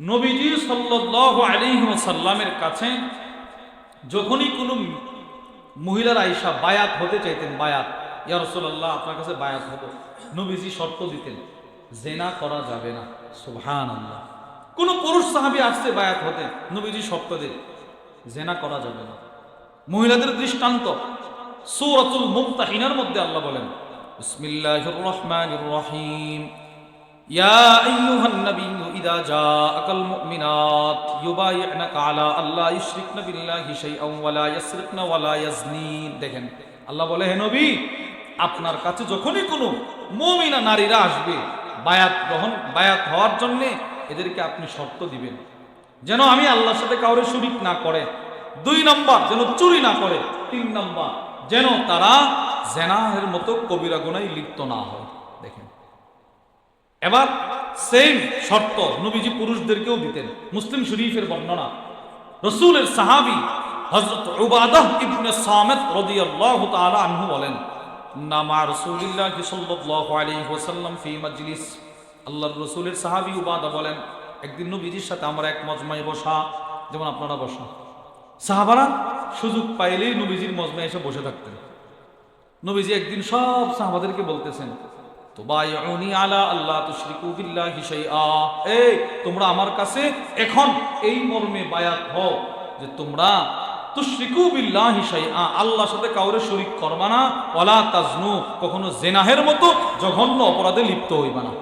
নবীজি সাল্লাহ আলিহাসাল্লামের কাছে যখনই কোন মহিলার আইসা বায়াত হতে চাইতেন, বায়াত ইয়ারসোল্লাহ আপনার কাছে বায়াত হব। নবীজি শর্ত দিতেন, জেনা করা যাবে না। সুহান আল্লাহ পুরুষ সাহাবি আসতে বায়াত হতে নবীজি শর্ত দিন, জেনা করা যাবে না। মহিলাদের দৃষ্টান্ত, সৌরাতুল মুক্তাহিনার মধ্যে আল্লাহ বলেন, বিসমিল্লাহির রহমানির রহিম। ইয়া আইয়ুহান নাবিয়্যু إذا جاءك المؤمنات يبايعنك على ألا يشركن بالله شيئا ولا يسرقن ولا يزنين দেখেন আল্লাহ বলে হে নবী আপনার কাছে যখনই কোনো মুমিনা নারীরা আসবে বায়াত গ্রহণ বায়াত হওয়ার জন্য এদেরকে আপনি শর্ত দিবেন যেন আমি আল্লাহর সাথে কাউরে শরিক না করে দুই নম্বর যেন চুরি না করে তিন নম্বর যেন তারা জেনাহের মতো কবিরা গুনায় লিপ্ত না হয় দেখেন এবার সেম শর্ত নবীজি পুরুষদেরকেও দিতেন। মুসলিম শরীফের বর্ণনা, রসুলের সাহাবি হযরত উবাদাহ ইবনে সামেদ রাদিয়াল্লাহু তাআলা আনহু বলেন, নামা রাসূলুল্লাহ সাল্লাল্লাহু আলাইহি ওয়াসাল্লাম ফি মাজলিস। আল্লাহর রসুলের সাহাবি উবাদা বলেন, একদিন নবীজির সাথে আমরা এক মজমায় বসা। যেমন আপনারা বসা সাহাবারা সুযোগ পাইলেই নবীজির মজমায় এসে বসে থাকতেন। নবীজি একদিন সব সাহাবাদেরকে বলতেছেন কখনো জেনাহের মতো জঘন্য অপরাধে লিপ্ত হইবা না।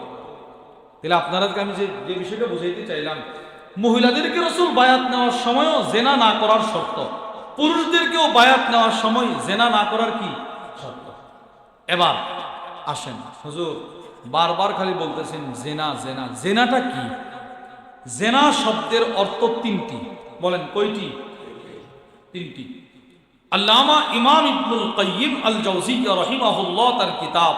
তাহলে আপনাদেরকে আমি যে যে বিষয়টা বুঝাইতে চাইলাম, মহিলাদেরকে রসুল বায়াত নেওয়ার সময়ও জেনা না করার শর্ত। পুরুষদেরকেও বায়াত নেওয়ার সময় জেনা না করার কি শর্ত? এবার আসেন হুজুর, বারবার খালি বলতেছেন, জেনা জেনা। জেনাটা কি? জেনা শব্দের অর্থ তিনটি। বলেন, কয়টি? তিনটি। আল্লামা ইমাম ইবনুল কাইয়িম আল জাওজিয়া রাহিমাহুল্লাহ তার কিতাব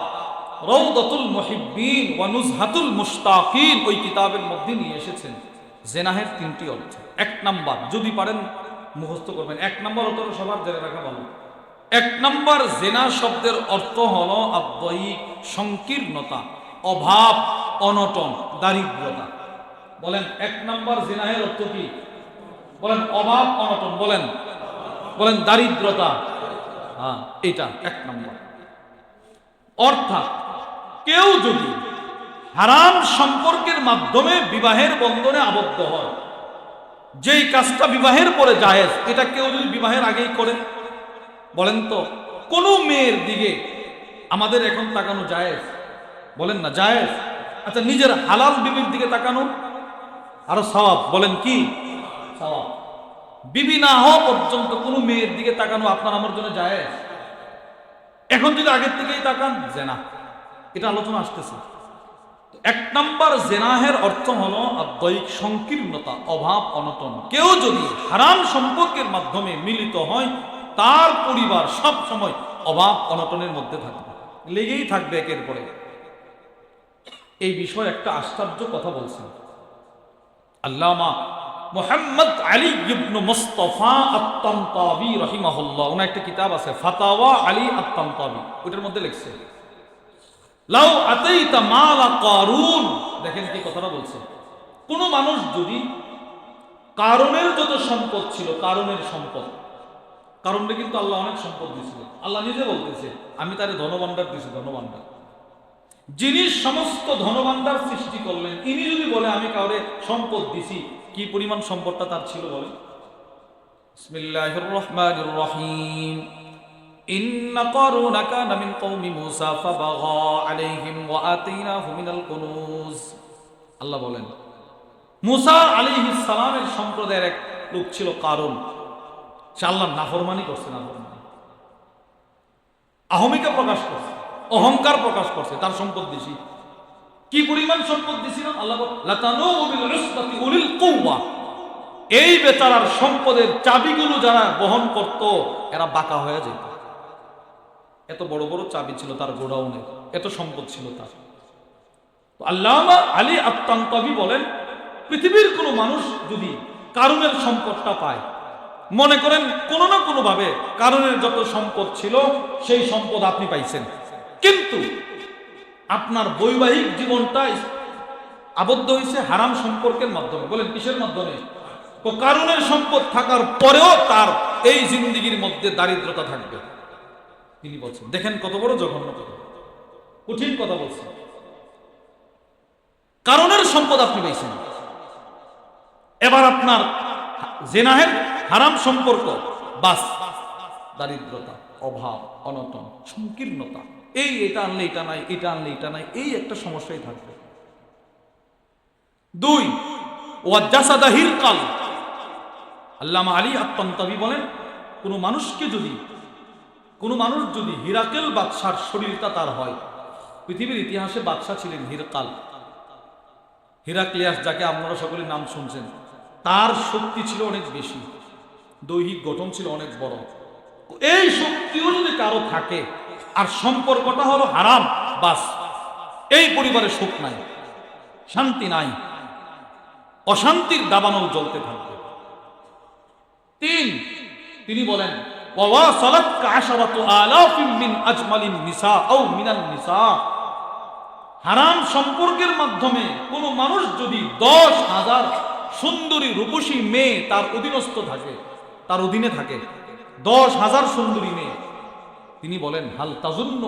রৌদাতুল মুহিব্বিন ওয়া নুজহাতুল মুশতাকিন ওই কিতাবের মধ্যে নিয়ে এসেছেন। জেনাহের তিনটি অর্থ। এক নাম্বার, যদি পারেন মুখস্থ করবেন। এক নাম্বার অর্থ সবার জেনে রাখা ভালো। এক নম্বর জেনা শব্দের অর্থ হল আব্দয়িক সংকীর্ণতা, অভাব, অনটন, দারিদ্রতা। বলেন, এক নম্বর জেনাহের অর্থ কি? বলেন, অভাব, অনটন, বলেন। বলেন, দারিদ্রতা। হ্যাঁ এটা এক নম্বর। অর্থাৎ, কেউ যদি হারাম সম্পর্কের মাধ্যমে বিবাহের বন্ধনে আবদ্ধ হয়, যেই কাজটা বিবাহের পরে জায়েজ, এটা কেউ যদি বিবাহের আগেই করে বলেন তো, কোন মেয়ের দিকে আমাদের এখন তাকানো জায়েজ? বলেন না, জায়েজ? আচ্ছা নিজের হালাল বিবির দিকে তাকানো? আরও সওয়াব, বলেন কি? সওয়াব। বিবি না হওয়া পর্যন্ত কোনো মেয়ের দিকে তাকানো আপনার আমার জন্য জায়েজ? এখন যদি আগের থেকেই তাকান, জেনা। এটা আলোচনা আসতেছে। এক নম্বর জেনাহের অর্থ হলো আদ্বৈক সংকীর্ণতা, অভাব, অনটন। কেউ যদি হারাম সম্পর্কের মাধ্যমে মিলিত হয় তার পরিবার সব সময় অভাব অনটনের মধ্যে থাকবে। লেগেই থাকবে একের পরে এই বিষয়ে একটা আশ্চর্য কথা বলছেন। আল্লামা মোহাম্মদ আলী ইবনু মুস্তফা আত্তান্তাবি রহিমাহুল্লাহ, ওনার একটা কিতাব আছে, ফাতাওয়া আলী আত্তান্তাবি ওটার মধ্যে লিখছে, লাউ আতাইতা মালা কারুন, দেখেন কি কথাটা বলছে, কোন মানুষ যদি কারণের যত সম্পদ ছিল, কারণের সম্পদ কারণটা কিন্তু আল্লাহ অনেক সম্পদ দিয়েছিল আল্লাহ নিজে বলতেছে আমি তারে ধনভাণ্ডার দিয়েছি ধনভাণ্ডার যিনি সমস্ত ধনভাণ্ডার সৃষ্টি করলেন ইনি যদি বলে আমি কাউরে সম্পদ দিছি কি পরিমাণ সম্পদটা তার ছিল বলে বিসমিল্লাহির রহমানির রহিম إن قارون كان من قوم موسى فبغى عليهم وآتيناه من الكنوز আল্লাহ বলেন মুসা আলাইহিস সালামের সম্প্রদায়ের এক লোক ছিল কারণ সে আল্লাহ নাফরমানি করছে নাফরমানি। আহমিকা প্রকাশ করছে অহংকার প্রকাশ করছে তার সম্পদ বেশি। কি পরিমাণ সম্পদ দিছিল আল্লাহ বল, লাতানু বিল উসবাতি উলিল কুওয়া। এই বেচারার সম্পদের চাবিগুলো যারা বহন করত এরা বাঁকা হয়ে যেত। এত বড় বড় চাবি ছিল তার গোডাউনে এত সম্পদ ছিল তার। তো আল্লামা আলী আত্মান্তবি বলেন পৃথিবীর কোনো মানুষ যদি কারণের সম্পদটা পায় মনে করেন কোনো না কোনো ভাবে কারণের যত সম্পদ ছিল, সেই সম্পদ আপনি পাইছেন। কিন্তু আপনার বৈবাহিক জীবনটা আবদ্ধ হয়েছে হারাম সম্পর্কের মাধ্যমে। বলেন, কিসের মাধ্যমে? তো কারণের সম্পদ থাকার পরেও তার এই জিন্দিগির মধ্যে দারিদ্রতা থাকবে। তিনি বলছেন, দেখেন কত বড় জঘন্য কথা। কঠিন কথা বলছেন। কারণের সম্পদ আপনি পাইছেন। এবার আপনার জেনাহের হারাম সম্পর্ক, বাস, দারিদ্রতা, অভাব, অনটন, সংকীর্ণতা। এই এটা আনলে এটা নাই, এটা আনলে এটা নাই, এই একটা সমস্যাই থাকবে। দুই ওয়াজ্জাসাদাহির কাল আল্লামা আলী আত্মন্তাবি বলেন, কোনো মানুষকে যদি, কোনো মানুষ যদি হিরাকেল বাদশার শরীরটা তার হয়, পৃথিবীর ইতিহাসে বাদশাহ ছিলেন হিরকাল। হিরাক্লিয়াস যাকে আপনারা সকলে নাম শুনছেন, তার শক্তি ছিল অনেক বেশি। দৈহিক গঠন ছিল অনেক বড়। এই শক্তিও যদি কারও থাকে, আর সম্পর্কটা হলো হারাম, বাস। এই পরিবারে সুখ নাই, শান্তি নাই, অশান্তির দাবানল জ্বলতে থাকবে। তিন, তিনি বলেন হারাম সম্পর্কের মাধ্যমে কোনো মানুষ যদি দশ হাজার সুন্দরী রূপসী মেয়ে তার অধীনস্থ থাকে তার অধীনে থাকে। দশ হাজার সুন্দরী মেয়ে। তিনি বলেন, হাল তাজুন্ন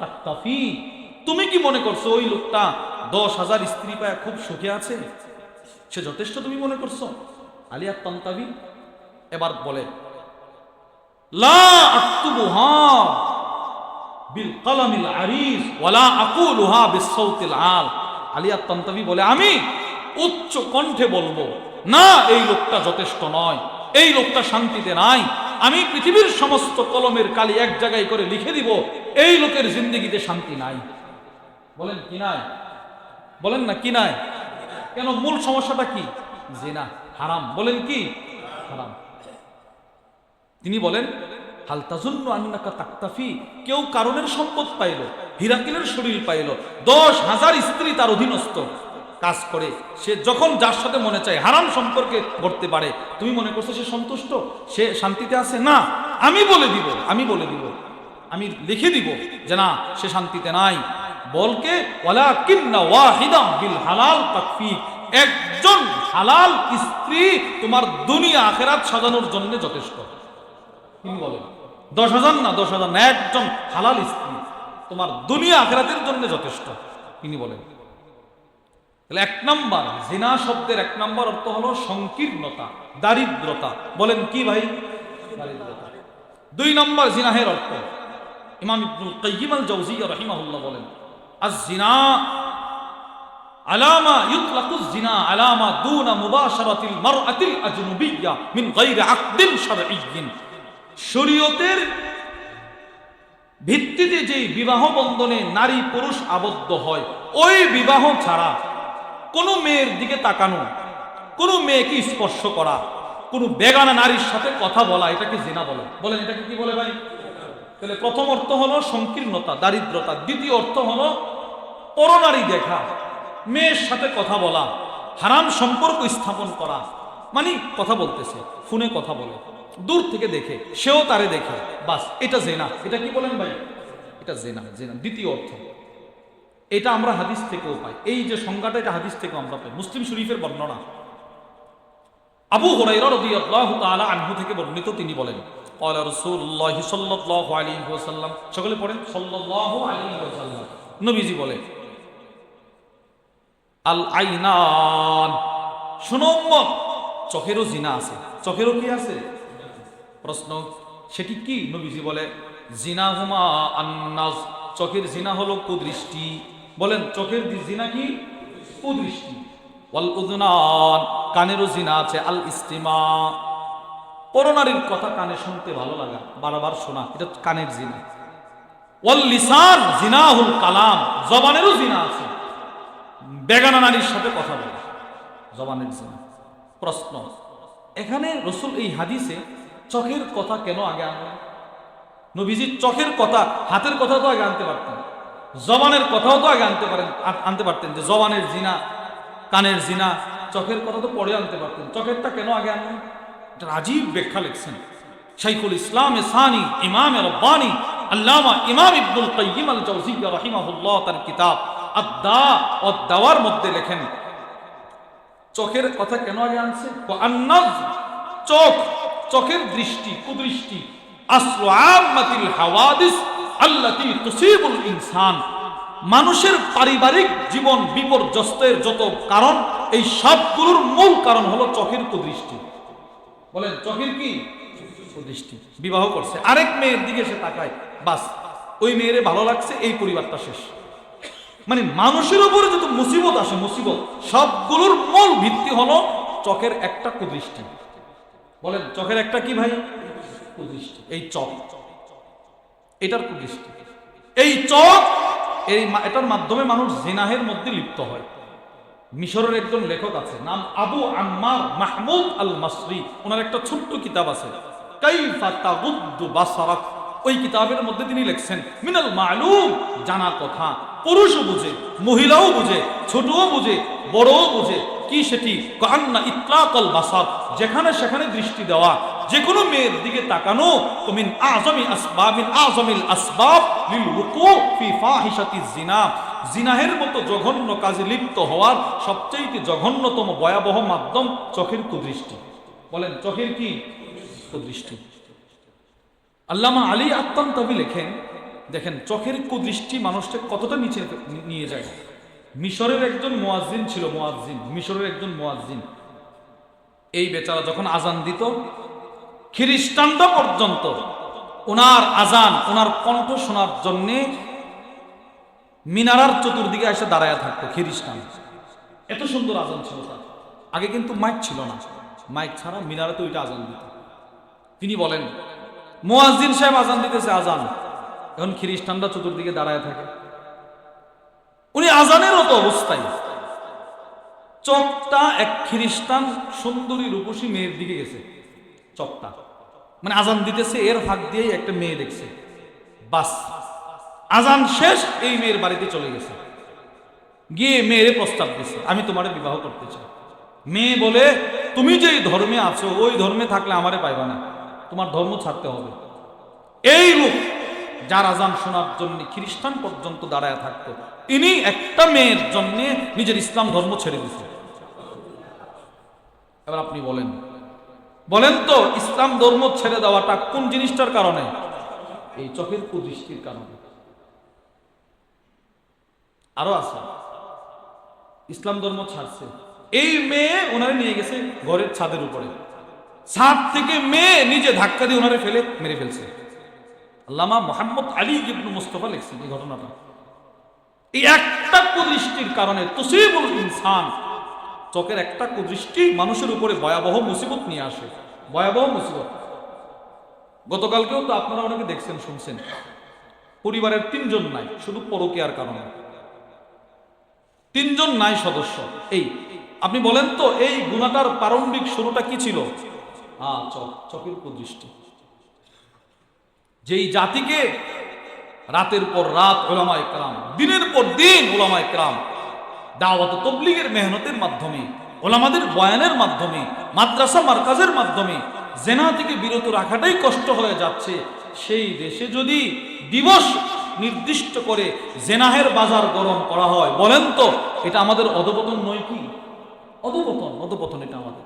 তাক্তাফি তুমি কি মনে করছ ওই লোকটা দশ হাজার স্ত্রী পায় খুব সুখে আছে? সে যথেষ্ট তুমি মনে করছ? আলিয়া তন্তাবি এবার বলে, লা বিল আল। তন্তাবি বলে, আমি উচ্চ কণ্ঠে বলব, না, এই লোকটা যথেষ্ট নয়। এই লোকটা শান্তিতে নাই। আমি পৃথিবীর সমস্ত কলমের কালি এক জায়গায় করে লিখে দিব, এই লোকের জিন্দগিতে শান্তি নাই। বলেন, কি নাই? বলেন না, কি নাই? কেন, মূল সমস্যাটা কি? জিনা, হারাম। বলেন কি? হারাম। তিনি বলেন হালতাজুন্ন আন্নাকা তাক্তাফি, কেউ কারণের সম্পদ পাইল, হিরাকিলের শরীর পাইল, দশ হাজার স্ত্রী তার অধীনস্থ। কাজ করে, সে যখন যার সাথে মনে চায়, হারাম সম্পর্কে করতে পারে, তুমি মনে করছ সে সন্তুষ্ট? সে শান্তিতে আছে? না, আমি বলে দিব, আমি বলে দিব, আমি লিখে দিব যে না, সে শান্তিতে নাই। বলকে বিল হালাল তাকফি একজন হালাল স্ত্রী তোমার দুনিয়া, আখেরাত সাজানোর জন্য যথেষ্ট। তিনি বলেন, দশ হাজার না, দশ হাজার না, একজন হালাল স্ত্রী তোমার দুনিয়া, আখেরাতের জন্য যথেষ্ট। তিনি বলেন তাহলে এক নম্বর, জিনা শব্দের এক নম্বর অর্থ হলো সংকীর্ণতা, দারিদ্রতা। বলেন কি ভাই? দারিদ্রতা। দুই নম্বর জিনাহের অর্থ। ইমাম ইবনুল কাইয়িম আল জাওজিয়া রাহিমাহুল্লাহ বলেন আজ জিনা আলামা ইউতলাকু জিনা আলামা দুনা মুবাশারাতিল মারআতিল আজনুবিয়্যা মিন গায়রি আকদিন শারঈয়্যিন। শরীয়তের ভিত্তিতে যেই বিবাহ বন্ধনে নারী পুরুষ আবদ্ধ হয়, ওই বিবাহ ছাড়া কোনো মেয়ের দিকে তাকানো, কোনো মেয়েকে স্পর্শ করা, কোনো বেগানা নারীর সাথে কথা বলা, এটাকে জেনা বলে। বলেন, এটাকে কি বলে ভাই? তাহলে প্রথম অর্থ হলো সংকীর্ণতা, দারিদ্রতা। দ্বিতীয় অর্থ হলো পরনারী দেখা, মেয়ের সাথে কথা বলা, হারাম সম্পর্ক স্থাপন করা। মানে কথা বলতেছে, ফোনে কথা বলে, দূর থেকে দেখে, সেও তারে দেখে। বাস, এটা জেনা। এটা কি বলেন ভাই? এটা জেনা জেনা। দ্বিতীয় অর্থ। এটা আমরা হাদিস থেকেও পাই। এই যে সংজ্ঞাটা, এটা হাদিস থেকেও আমরা পাই। মুসলিম শরীফের বর্ণনা। আবু হরাইরা আনহু থেকে বর্ণিত তিনি বলেন সকলে পড়েন নবীজি বলে আল আইনান শুনো চোখেরও জিনা আছে। চোখেরও কি আছে? প্রশ্ন সেটি কি? নবীজি বলে জিনা হুমা আন্নাস চোখের জিনা হলো কুদৃষ্টি। বলেন, চোখের জিনা কি? কুদৃষ্টি ওয়াল উদনান, কানেরও জিনা আছে, আল ইস্তিমা। পরনারীর কথা কানে শুনতে ভালো লাগা, বারবার শোনা, এটা কানের জিনা। ওয়াল লিসান, জিনাহুল কালাম, জবানেরও জিনা আছে। বেগানা নারীর সাথে কথা বলা, জবানের জিনা। প্রশ্ন, এখানে রসুল এই হাদিসে চোখের কথা কেন আগে আনলেন? নবীজির চোখের কথা, হাতের কথা তো আগে আনতে পারতেন। জবানের কথাও তো আগে আনতে পারেন আনতে পারতেন যে জবানের জিনা, কানের জিনা, চোখের কথা তো পরে আনতে পারতেন। চোখেরটা কেন আগে আনলেন? এটা রাজীব ব্যাখ্যা লিখছেন। শাইখুল ইসলাম সানি ইমাম রব্বানি, আল্লামা ইমাম ইবনুল কাইয়িম আল জাওজিয়্যা রাহিমাহুল্লাহ তার কিতাব আদা ও দাওয়ার মধ্যে লেখেন, চোখের কথা কেন আগে আনছে চোখ, চোখের দৃষ্টি, কুদৃষ্টি আসলু হাওয়াদিস আল্লাতি তুসিবুল ইনসান। মানুষের পারিবারিক জীবন বিপর্যস্তের যত কারণ, এই সবগুলোর মূল কারণ হলো চোখের কুদৃষ্টি। বলেন, চোখের কি? কুদৃষ্টি। বিবাহ করছে। আরেক মেয়ের দিকে সে তাকায়। বাস, ওই মেয়েরে ভালো লাগছে, এই পরিবারটা শেষ। মানে মানুষের উপরে যত মুসিবত আসে, মুসিবত, সবগুলোর মূল ভিত্তি হলো চোখের একটা কুদৃষ্টি। বলেন, চোখের একটা কি ভাই? কুদৃষ্টি। এই চক এটার কুদৃষ্টি এই চক, এই এটার মাধ্যমে মানুষ জিনাহের মধ্যে লিপ্ত হয়। মিশরের একজন লেখক আছে, নাম আবু আম্মার মাহমুদ আল মাসরি ওনার একটা ছোট্ট কিতাব আছে। ওই কিতাবের মধ্যে তিনি লিখছেন, মিনাল মালুম জানা কথা। পুরুষও বুঝে, মহিলাও বুঝে, ছোটও বুঝে, বড়ও বুঝে। কি সেটি? কান্না ইতলাকল বাসার। যেখানে সেখানে দৃষ্টি দেওয়া। যে কোনো মেয়ের দিকে তাকানো তো মিন আজমি আসবাব মিন আজমিল আসবাব লিল উকু ফি ফাহিশাতি জিনা। জিনাহের মতো জঘন্য কাজে লিপ্ত হওয়ার সবচেয়ে জঘন্যতম ভয়াবহ মাধ্যম চোখের কুদৃষ্টি। বলেন, চোখের কি কুদৃষ্টি? আল্লামা আলী আত্মান তবি লেখেন, দেখেন, চোখের কুদৃষ্টি মানুষকে কতটা নিচে নিয়ে যায়। মিশরের একজন মোয়াজ্জিন ছিল মোয়াজ্জিন, মিশরের একজন মোয়াজ্জিন। এই বেচারা যখন আজান দিত খ্রিস্টানরা পর্যন্ত ওনার আজান, ওনার কণ্ঠ শোনার জন্যে মিনারার চতুর্দিকে এসে দাঁড়ায় থাকতো খ্রিস্টান। এত সুন্দর আজান ছিল তার। আগে কিন্তু মাইক ছিল না। মাইক ছাড়া মিনারাতে ওইটা আজান দিত। তিনি বলেন, মোয়াজ্জিন সাহেব আজান দিতেছে, আজান। এখন খ্রিস্টানরা চতুর্দিকে দাঁড়ায় থাকে। উনি আজানের মতো অবস্থায়। চকটা এক খ্রিস্টান সুন্দরী রূপসী মেয়ের দিকে গেছে। চকটা। মানে আজান দিতেছে, এর ফাঁক দিয়েই একটা মেয়ে দেখছে। বাস। আজান শেষ, এই মেয়ের বাড়িতে চলে গেছে। গিয়ে মেয়েরে প্রস্তাব দিছে, আমি তোমার বিবাহ করতে চাই। মেয়ে বলে, তুমি যেই ধর্মে আছো, ওই ধর্মে থাকলে আমারে পাইবা না। তোমার ধর্ম ছাড়তে হবে। এই রূপ যার আজান শোনার জন্য খ্রিস্টান পর্যন্ত দাঁড়ায় থাকতো ইনি একটা মেয়ের জন্য নিজের ইসলাম ধর্ম ছেড়ে দিচ্ছে এবার আপনি বলেন বলেন তো, ইসলাম ধর্ম ছেড়ে দেওয়াটা কোন জিনিসটার কারণে? এই চোখের কুদৃষ্টির কারণে। আরও আছে। ইসলাম ধর্ম ছাড়ছে। এই মেয়ে ওনারে নিয়ে গেছে ঘরের ছাদের উপরে। ছাদ থেকে মেয়ে নিজে ধাক্কা দিয়ে ওনারে ফেলে, মেরে ফেলছে। আল্লামা মোহাম্মদ আলী ইবনু মুস্তফা লিখছেন এই ঘটনাটা। এই একটা কুদৃষ্টির কারণে তসিবুল ইনসান চোখের একটা কুদৃষ্টি মানুষের উপরে ভয়াবহ মুসিবত নিয়ে আসে। ভয়াবহ মুসিবত। গতকালকেও তো আপনারা অনেকে দেখছেন, শুনছেন। পরিবারের তিনজন নাই, শুধু পরকীয়ার কারণে। তিনজন নাই সদস্য। এই, আপনি বলেন তো, এই গুণাটার প্রারম্ভিক শুরুটা কি ছিল? হ্যাঁ চক চকের কুদৃষ্টি। যেই জাতিকে রাতের পর রাত ওলামা ইকরাম দিনের পর দিন ওলামা ইকরাম দাওয়াত তবলিগের মেহনতের মাধ্যমে, ওলামাদের বয়ানের মাধ্যমে, মাদ্রাসা মার্কাজের মাধ্যমে জেনা থেকে বিরত রাখাটাই কষ্ট হয়ে যাচ্ছে। সেই দেশে যদি দিবস নির্দিষ্ট করে জেনাহের বাজার গরম করা হয়, বলেন তো, এটা আমাদের অধপতন নয় কি? অধপতন অধপতন এটা আমাদের।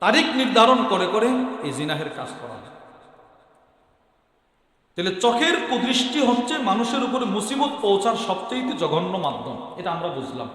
তারিখ নির্ধারণ করে করে এই জিনাহের কাজ করা হয়। তাহলে চোখের কুদৃষ্টি হচ্ছে মানুষের উপরে মুসিবত পৌঁছার সবচেয়ে জঘন্য মাধ্যম। এটা আমরা বুঝলাম।